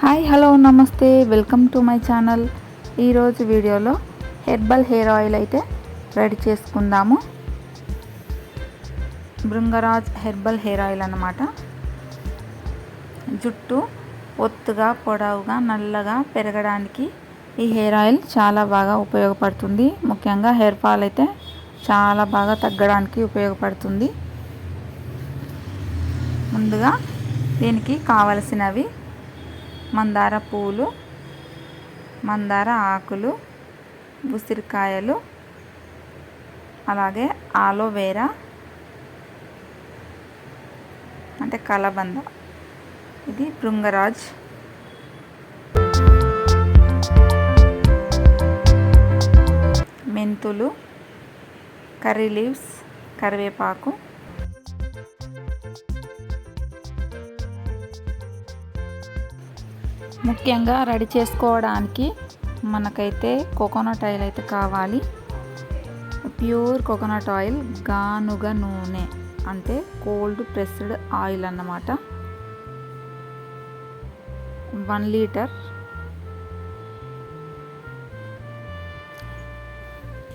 Hi hello నమస్తే welcome to my channel. ఈరోజు వీడియోలో హెర్బల్ హెయిర్ ఆయిల్ అయితే రెడీ చేసుకుందాము. బృంగరాజ్ హెర్బల్ హెయిర్ ఆయిల్ అన్నమాట. జుట్టు ఒత్తుగా పొడవుగా నల్లగా పెరగడానికి ఈ హెయిర్ ఆయిల్ చాలా బాగా ఉపయోగపడుతుంది. ముఖ్యంగా హెయిర్ ఫాల్ అయితే చాలా బాగా తగ్గడానికి ఉపయోగపడుతుంది. ముందుగా దీనికి కావలసినవి మందార పూలు మందార ఆకులు ఉసిరికాయలు అలాగే ఆలోవేరా అంటే కలబంద. ఇది భృంగరాజ్ మెంతులు కర్రీ లీవ్స్ కరివేపాకు. ముఖ్యంగా రెడీ చేసుకోవడానికి మనకైతే కోకోనట్ ఆయిల్ అయితే కావాలి. ప్యూర్ కోకోనట్ ఆయిల్ గానుగ నూనె అంటే కోల్డ్ ప్రెస్డ్ ఆయిల్ అన్నమాట. One litre.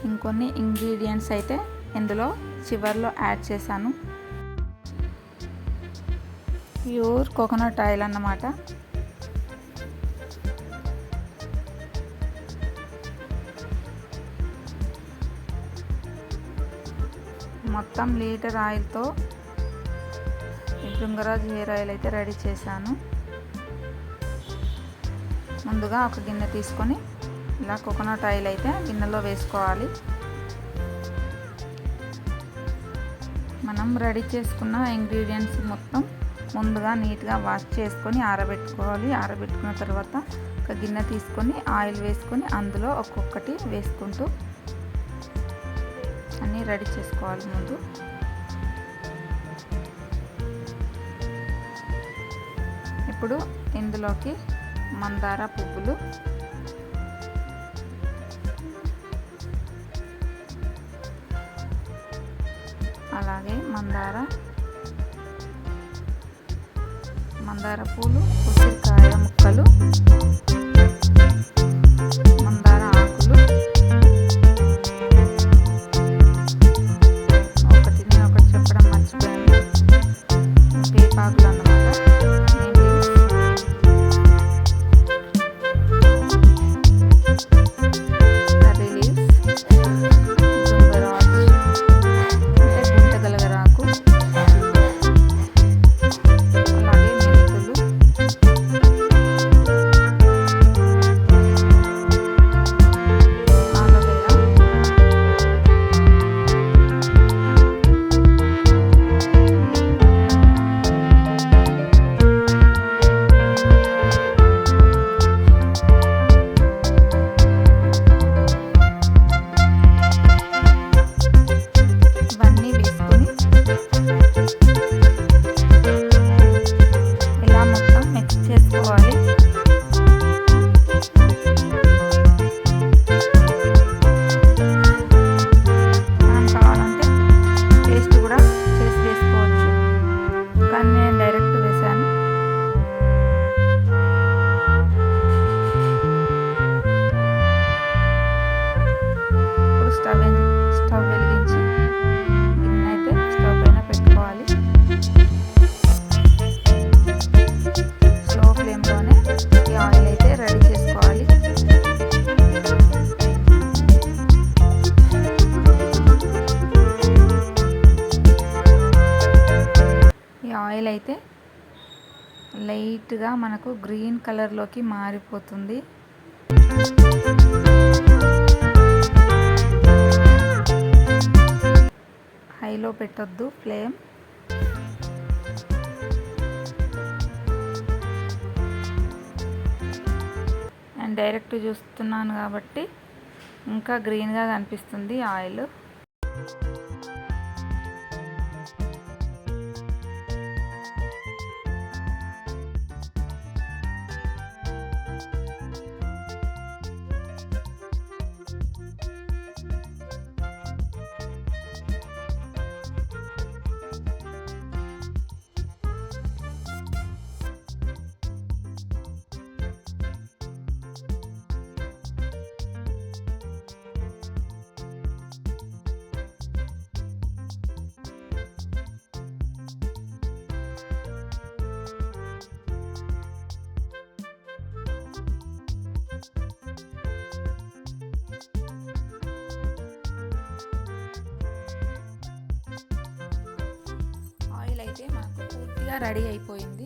ఇంకొన్ని ఇంగ్రీడియంట్స్ అయితే ఇందులో చివరిలో యాడ్ చేశాను. ప్యూర్ కోకోనట్ ఆయిల్ అన్నమాట. మొత్తం లీటర్ ఆయిల్తో బృంగరాజ్ హెయిర్ ఆయిల్ అయితే రెడీ చేశాను. ముందుగా ఒక గిన్నె తీసుకొని ఇలా కోకోనట్ ఆయిల్ అయితే గిన్నెలో వేసుకోవాలి. మనం రెడీ చేసుకున్న ఇంగ్రీడియంట్స్ మొత్తం ముందుగా నీట్గా వాష్ చేసుకొని ఆరబెట్టుకోవాలి. ఆరబెట్టుకున్న తర్వాత ఒక గిన్నె తీసుకొని ఆయిల్ వేసుకొని అందులో ఒక్కొక్కటి వేసుకుంటూ అన్నీ రెడీ చేసుకోవాలి ముందు. ఇప్పుడు ఇందులోకి మందార పువ్వులు. అలాగే మందార మందార పూలు ఉసిరికాయ ముక్కలు. స్టవ్ స్టవ్ వెలిగించి గిన్నె అయితే స్టవ్ పైన పెట్టుకోవాలి. స్లో ఫ్లేమ్లోనే ఈ ఆయిల్ అయితే రెడీ చేసుకోవాలి. ఈ ఆయిల్ అయితే లైట్గా మనకు గ్రీన్ కలర్లోకి మారిపోతుంది. పెట్టొద్దు ఫ్లేమ్ నేను డైరెక్ట్ చూస్తున్నాను కాబట్టి ఇంకా గ్రీన్గా కనిపిస్తుంది ఆయిల్. అయితే మనకు పూర్తిగా రెడీ అయిపోయింది.